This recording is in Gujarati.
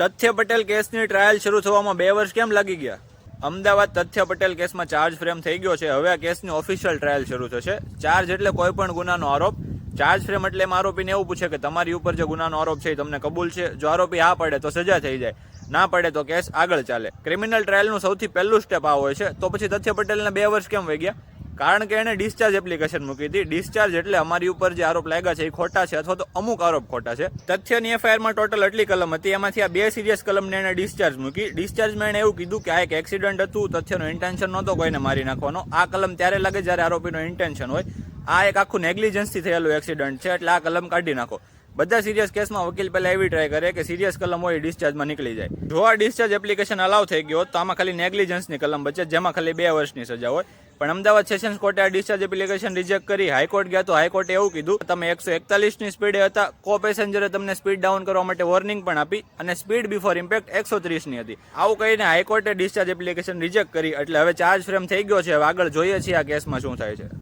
તથ્ય પટેલ કેસની ટ્રાયલ શરૂ થવામાં બે વર્ષ કેમ લાગી ગયા? અમદાવાદ તથ્ય પટેલ કેસમાં ચાર્જ ફ્રેમ થઈ ગયો છે. હવે આ કેસની ઓફિશિયલ ટ્રાયલ શરૂ થશે. ચાર્જ એટલે કોઈ પણ ગુનાનો આરોપ. ચાર્જ ફ્રેમ એટલે એમ આરોપીને એવું પૂછે કે તમારી ઉપર જે ગુનાનો આરોપ છે એ તમને કબૂલ છે? જો આરોપી હા પડે તો સજા થઈ જાય. ના પડે તો કેસ આગળ ચાલે. ક્રિમિનલ ટ્રાયલનું સૌથી પહેલું સ્ટેપ આ હોય છે. તો પછી તથ્ય પટેલને બે વર્ષ કેમ વહી ગયા કારણ કે એણે ડિસ્ચાર્જ એપ્લિકેશન મૂકી હતી. ડિસ્ચાર્જ એટલે અમારી ઉપર જે આરોપ લાગ્યા છે એ ખોટા છે અથવા તો અમુક આરોપ ખોટા છે. તથ્યની એફઆઈઆરમાં ટોટલ આટલી કલમ હતી. એમાંથી આ બે સિરિયસ કલમને એણે ડિસ્ચાર્જ મૂકી. ડિસ્ચાર્જમાં એણે એવું કીધું કે આ એક એક્સિડન્ટ હતું. તથ્યનો ઇન્ટેન્શન નહોતો કોઈને મારી નાખવાનો. આ કલમ ત્યારે લાગે જ્યારે આરોપીનો ઇન્ટેન્શન હોય. આ એક આખું નેગ્લિજન્સથી થયેલું એક્સિડન્ટ છે. એટલે આ કલમ કાઢી નાખો. બધા સિરિયસ કેસમાં વકીલ પહેલા એવી ટ્રાય કરે કે સિરિયસ કલમ હોય ડિસ્ચાર્જમાં નીકળી જાય. જો આ ડિસ્ચાર્જ એપ્લિકેશન અલાવ થઈ ગયો, તો આમાં ખાલી નેગ્લિજન્સની કલમ બચે, જેમાં ખાલી બે વર્ષની સજા હોય. પણ અમદાવાદ સેશન્સ કોર્ટે આ ડિસ્ચાર્જ એપ્લિકેશન રિજેક્ટ કરી, હાઈકોર્ટ ગયા તો હાઈકોર્ટે એવું કીધું, તમે એકસો એકતાલીસની સ્પીડે હતા કો પેસેન્જરે તમને સ્પીડ ડાઉન કરવા માટે વોર્નિંગ પણ આપી અને સ્પીડ બિફોર ઇમ્પેક્ટ એકસો ત્રીસની હતી. આવું કહીને હાઈકોર્ટે ડિસ્ચાર્જ એપ્લિકેશન રિજેક્ટ કરી, એટલે હવે ચાર્જ ફ્રેમ થઈ ગયો છે, હવે આગળ જોઈએ છીએ આ કેસમાં શું થાય છે.